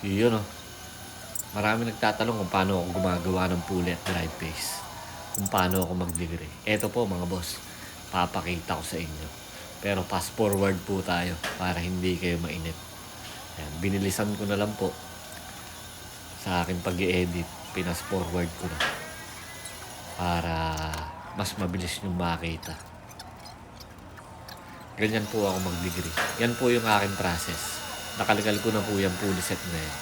Yun oh. Marami nagtatanong kung paano ako gumagawa ng pulley at drive pace. Kung paano ako mag-degree. Eto po mga boss, papakita ko sa inyo. Pero fast forward po tayo para hindi kayo mainit. Ayan, binilisan ko na lang po sa aking pag edit pinas forward ko na para mas mabilis yung makita. Ganyan po ako mag-degree. Yan po yung aking process. Nakaligal ko na po yung pulley set na yan.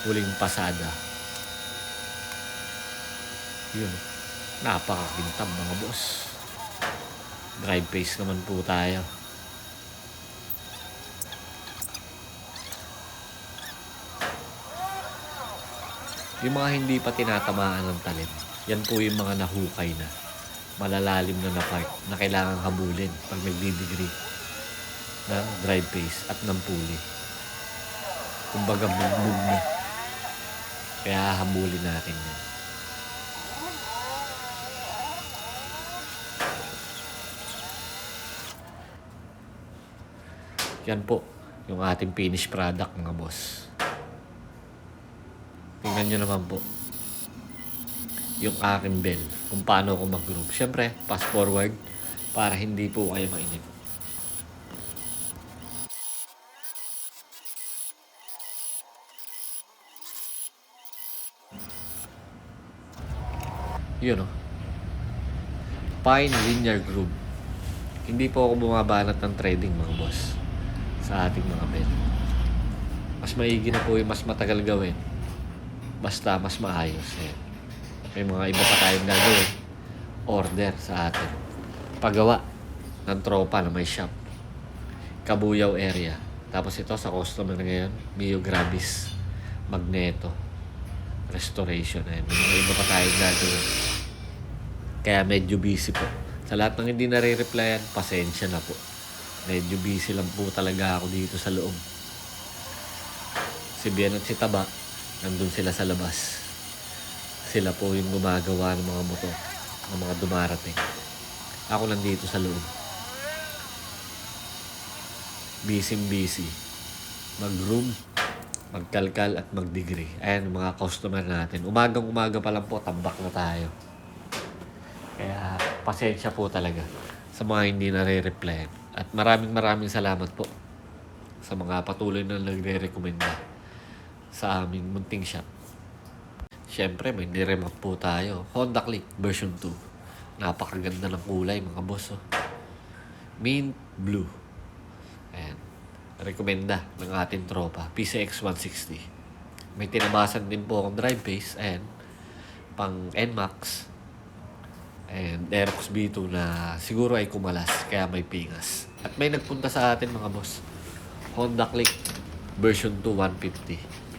Huling pasada. Yun. Napakakintab mga boss. Drive pace naman po tayo. Yung mga hindi pa tinatamaan ng talim, yan po yung mga nahukay na. Malalalim na na part na kailangan habulin pag nagdidegree ng drive pace at ng pulley. Kumbaga bugbog na. Kaya habulin natin yan. Yan po, yung ating finished product mga boss. Tingnan nyo naman po. Yung aking bell. Kung paano ako mag-group. Siyempre, fast forward para hindi po kayo mainip. Yun o. Pine Linear Group. Hindi po ako bumabanat ng trading mga boss sa ating mga bell. Mas maigi na po yung mas matagal gawin. Basta mas maayos. Eh. May mga iba pa tayong gagawin. Order sa atin. Pagawa ng tropa na may shop. Kabuyaw area. Tapos ito sa customer ngayon, Mio Gravis, Magneto, Restoration. Eh. May mga iba pa tayong gagawin. Kaya medyo busy po. Sa lahat ng hindi nare-replyan, pasensya na po. Medyo busy lang po talaga ako dito sa loob. Si Bien at si Taba, nandun sila sa labas. Sila po yung gumagawa ng mga motor, ng mga dumarating. Ako lang dito sa loob. Busy busy. Mag-room, magkalkal at mag-degree. Ayan, mga customer natin. Umagang umaga pa lang po, tambak na tayo. Kaya pasensya po talaga sa mga hindi nare-reply. At maraming maraming salamat po sa mga patuloy na nagre-recommenda sa aming munting shop. Siyempre, may niremap po tayo. Honda Click version 2. Napakaganda ng kulay mga boss. Oh. Mint Blue. Ayan. Rekomenda ng ating tropa. PCX 160. May tinabasan din po akong drive base. Ayan. Pang NMAX. And Aerox B2 na siguro ay kumalas. Kaya may pingas. At may nagpunta sa atin mga boss. Honda Click version 2 150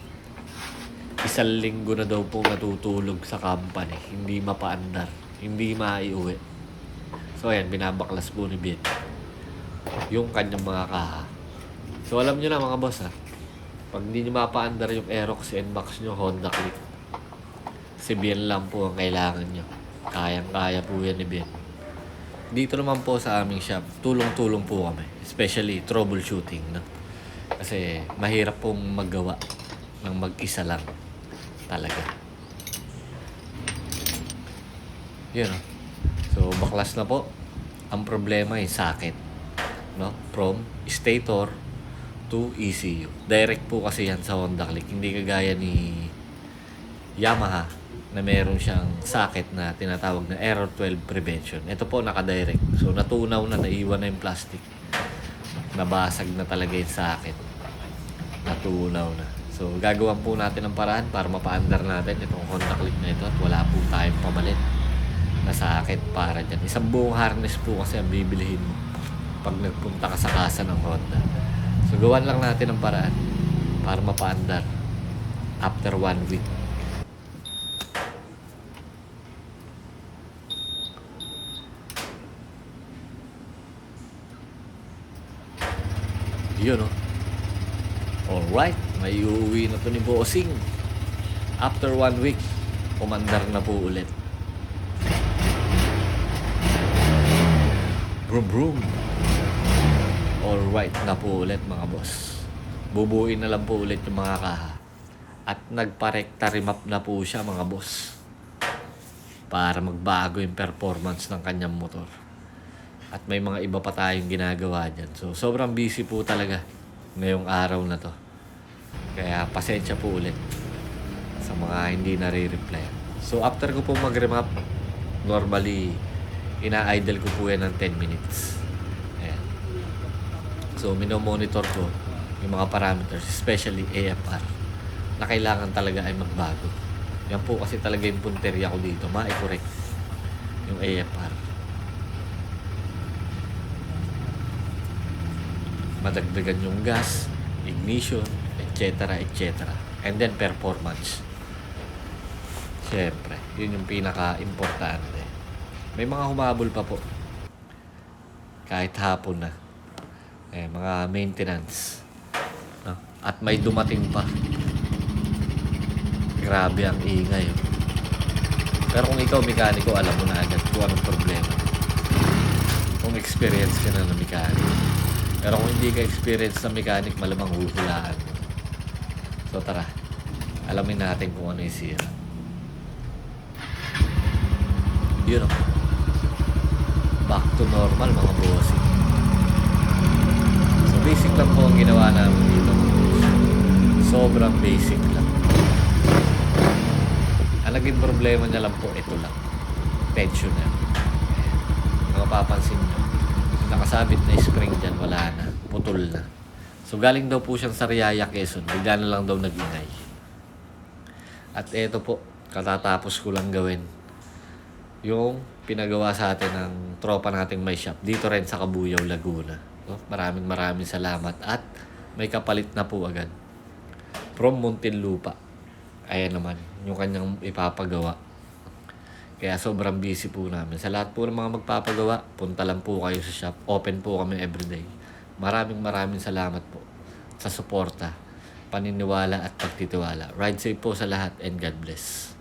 isang linggo na daw po matutulog sa company. Hindi mapaandar. Hindi maiuwi. So, ayan, binabaklas po ni Ben. Yung kanyang mga kaha. So, alam nyo na mga boss ha. Pag hindi nyo mapaandar yung Aerox NMAX nyo, Honda Click. Si Ben lang po ang kailangan nyo. Kayang-kaya po yan ni Ben. Dito naman po sa aming shop, tulong-tulong po kami. Especially troubleshooting. No? Kasi mahirap pong maggawa ng mag-isa lang talaga. Yun, no? So, baklas na po. Ang problema ay socket. No? From stator to ECU. Direct po kasi yan sa Honda Click. Hindi kagaya ni Yamaha na meron siyang socket na tinatawag na Error 12 Prevention. Ito po naka-direct. So, natunaw na, naiwan na yung plastic. Nabasag na talaga yung socket. Natunaw na. So, gagawan po natin ng paraan para mapaandar natin itong Honda Click na ito at wala po tayong pamalit na sakit para dyan. Isang buong harness po kasi ang bibilihin mo pag nagpunta ka sa kasa ng Honda. So, gawan lang natin ng paraan para mapaandar after one week. Yun, oh. Alright, may uuwi na to ni Bossing. After one week, umandar na po ulit. Brum brum. Alright na po ulit mga boss. Bubuin na lang po ulit yung mga kaha. At nagparekta remap na po siya mga boss. Para magbago yung performance ng kanyang motor. At may mga iba pa tayong ginagawa dyan. So sobrang busy po talaga ngayong araw na to. Kaya pasensya po ulit sa mga hindi nare-reply. So after ko po mag-remap, normally ina-idle ko po yan ng 10 minutes. Ayan. So minomonitor ko yung mga parameters, especially AFR, na kailangan talaga ay magbago. Yan po kasi talaga yung punterya ko dito, ma-correct yung AFR. Madagdagan yung gas, ignition, etc. etc. And then performance. Siyempre, yun yung pinaka-importante. May mga humabol pa po. Kahit hapon na. Eh, mga maintenance. No? At may dumating pa. Grabe ang ingay. oh. Pero kung ikaw mekaniko, alam mo na agad kung anong problema. Kung experience ka na ng mekaniko. Pero kung hindi ka experience na mechanic, malamang huhulaan mo. So tara, alamin natin kung ano yung sira. Yun oh. Back to normal mga bossing. So basic lang po ang ginawa namin dito. Sobrang basic lang. Ang naging problema niya lang po, ito lang. Tensioner. Ayan. Mga papansin nyo, nakasabit na spring dyan, wala na. Putol na. So galing daw po siyang sa Riyaya, Quezon. Bigla na lang daw nag-ingay. At eto po, katatapos ko lang gawin yung pinagawa sa atin ng tropa nating may shop dito rin sa Kabuyaw, Laguna. So, maraming maraming salamat at may kapalit na po agad. From Muntinlupa. Ayan naman, yung kanyang ipapagawa. Kaya sobrang busy po namin. Sa lahat po ng mga magpapagawa, punta lang po kayo sa shop. Open po kami everyday. Maraming maraming salamat po sa suporta, paniniwala at pagtitiwala. Ride safe po sa lahat and God bless.